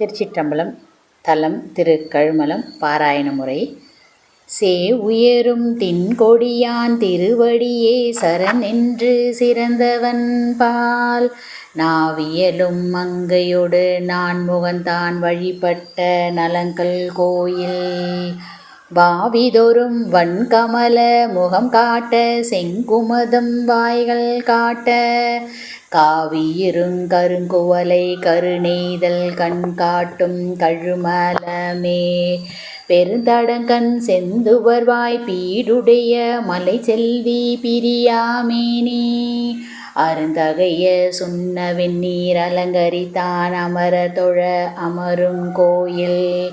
திருச்சிற்றம்பலம் தலம் திரு கழுமலம் பாராயண முறை. சே உயரும் தின்கொடியான் திருவடியே சரணென்று என்று சிறந்தவன் பால். நாவியலும் மங்கையொடு நான் முகந்தான் வழிபட்ட நலங்கள் கோயில். வாவிதொரும் வன்கமல முகம் காட்ட செங்குமதம் வாய்கள் காட்ட. காவியிருங் கருங்குவலை கருணெய்தல் கண் காட்டும் கழுமலமே. பெருந்தடங்கண் செந்துவர்வாய் பீடுடைய மலை செல்வி பிரியாமேனி அருந்தகைய சுண்ண வெந்நீர் அலங்கரித்தான் அமர தொழ அமரும் கோயில்.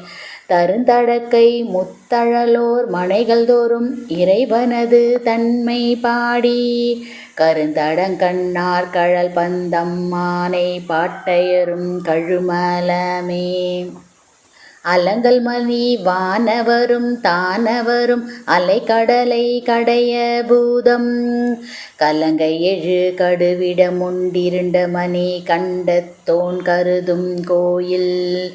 தருந்தடக்கை முத்தழலோர் மனைகள் தோறும் இறைவனது தன்மை பாடி. கருந்தடங்கண்ணார் கழல் பந்தம் மானை பாட்டையரும் கழுமலமே. அலங்கல் மணி வானவரும் தானவரும் அலைக்கடலை கடைய பூதம். கலங்கை எழு கடுவிடம் உண்டிருண்ட மணி கண்டத்தோன் கருதும் கோயில்.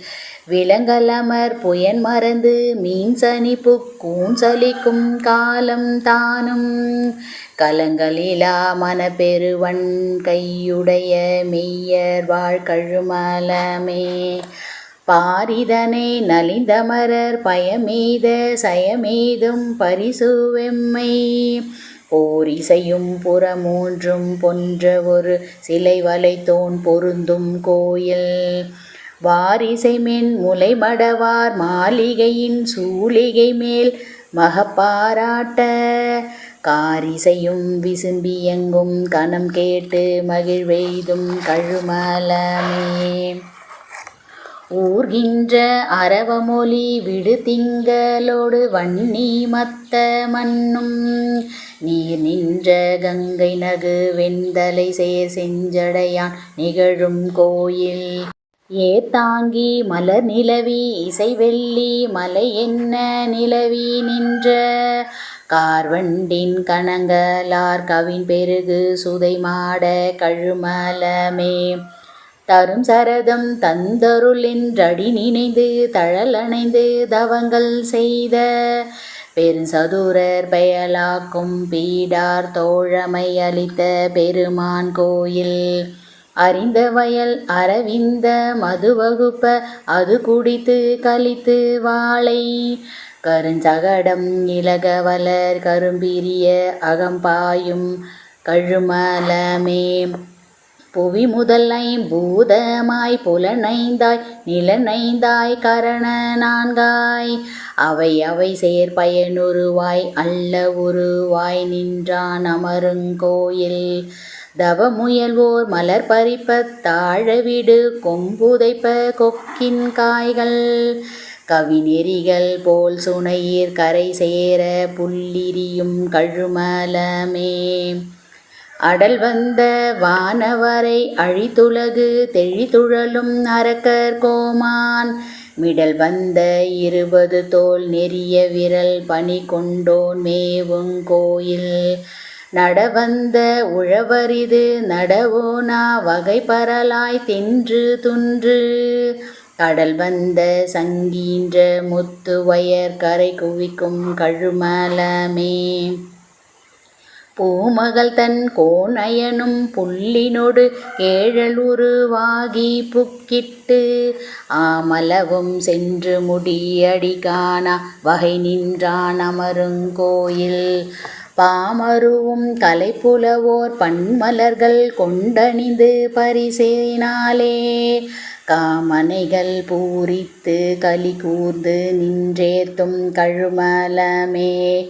விலங்கலமர் புயன் மறந்து மீன் சனிப்பு கூன் சலிக்கும் காலம் தானும். கலங்களிலா மனப்பெருவன் கையுடைய மெய்யர் வாழ்கழுமலமே பாரிதனை நலிந்தமரர் பயமீத சயமீதும் பரிசுவெம்மை. போரிசையும் புறமூன்றும் போன்ற ஒரு சிலை வளைத்தோன் பொருந்தும் கோயில். வாரிசை மென் முலைமடவார் மாளிகையின் சூளிகை மேல் மகப்பாராட்ட. காரிசையும் விசும்பியங்கும் கணம் கேட்டு மகிழ்வெய்தும் கழுமலமே. ஊர்கின்ற அரவமொழி விடு திங்களோடு வன்னி மத்த மண்ணும். நீர் நின்ற கங்கை நகு வெண்தலை சேர் செஞ்சடையான் நிகழும் கோயில். ஏத்தாங்கி மலர் நிலவி இசைவெள்ளி மலை என்ன நிலவி நின்ற. கார்வண்டின் கணங்களார் கவின் பெருகு சுதை மாட கழுமலமே. தரும் சரதம் தந்தருளின்றடி நினைந்து தழலணைந்து தவங்கள் செய்த பெருஞ்சதுரர் பெயலாக்கும் பீடார் தோழமை அளித்த பெருமான் கோயில். அறிந்த வயல் அரவிந்த மதுவகுப்ப அது குடித்து கழித்து வாழை. கருஞ்சகடம் இலகவலர் கரும்பிரிய அகம்பாயும் கழுமலமே. புவி முதலை பூதமாய் புலனைந்தாய் நிலனைந்தாய் கரண நான்காய். அவை அவை செயற்பயனுருவாய் அல்ல உருவாய் நின்றான் அமருங்கோயில். தவ முயல்வோர் மலர் பறிப்பத் தாழவிடு கொம்புதைப்ப கொக்கின் காய்கள். கவிநெறிகள் போல் சுனையீர் கரை சேர புல்லிரியும் கழுமலமே. அடல் வந்த வானவரை அழித்துலகு தெழித்துழலும் அரக்கர் கோமான். மிடல் வந்த இருபது தோல் நெறிய விரல் பனி கொண்டோன் மேவுங்கோயில் நடவந்த உழவரிது நடவோனா வகை பரலாய் தின்று துன்று. கடல் வந்த சங்கீன்ற முத்து வயர் கரை குவிக்கும் கழுமலமே. பூமகள் தன் கோணயனும் புள்ளினொடு ஏழலுருவாகி புக்கிட்டு ஆமலவும் சென்று முடியடிகானா வகை நின்றான் அமருங்கோயில். பாமருவும் கலைப்புலவோர் பன்மலர்கள் கொண்டணிந்து பரிசேனாலே காமனைகள் பூரித்து களி கூர்ந்து நின்றேத்தும் கழுமலமே.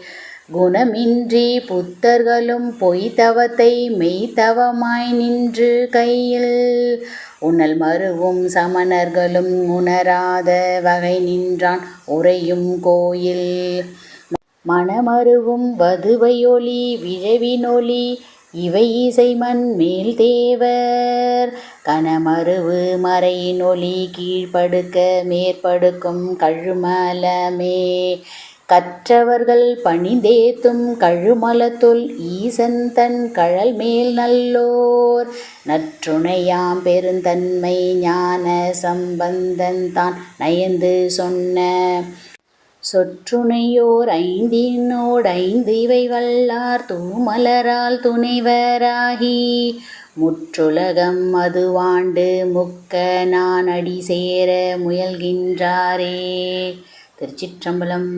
குணமின்றி புத்தர்களும் பொய்த்தவத்தை மெய்த்தவமாய் நின்று கையில். உணல் மருவும் சமணர்களும் உணராத வகை நின்றான் உறையும் கோயில். மணமருவும் வதுவையொலி விழவினொலி இவை இசைமண் மேல் தேவர். கனமருவு மறையினொலி கீழ்ப்படுக்க மேற்படுக்கும் கழுமலமே. கற்றவர்கள் பணிந்தேத்தும் கழுமலத்துள் ஈசன் தன் கழல் மேல் நல்லோர். நற்றுணையாம் பெருந்தன்மை ஞான சம்பந்தன் தான் நயந்து சொன்ன. சொற்றுணையோர் ஐந்தினோடு ஐந்து இவை வல்லார் தூமலரால் துணைவராகி. முற்றுலகம் அதுவாண்டு முக்க நான் அடி சேர முயல்கின்றாரே. திருச்சிற்றம்பலம்.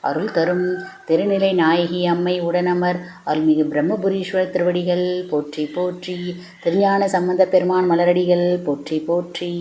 அருள் தரும் திருநிலை நாயகி அம்மை உடனமர். அருள்மிகு பிரம்மபுரீஸ்வரர் திருவடிகள். போற்றி போற்றி. திருஞான சம்பந்த பெருமான் மலரடிகள். போற்றி போற்றி.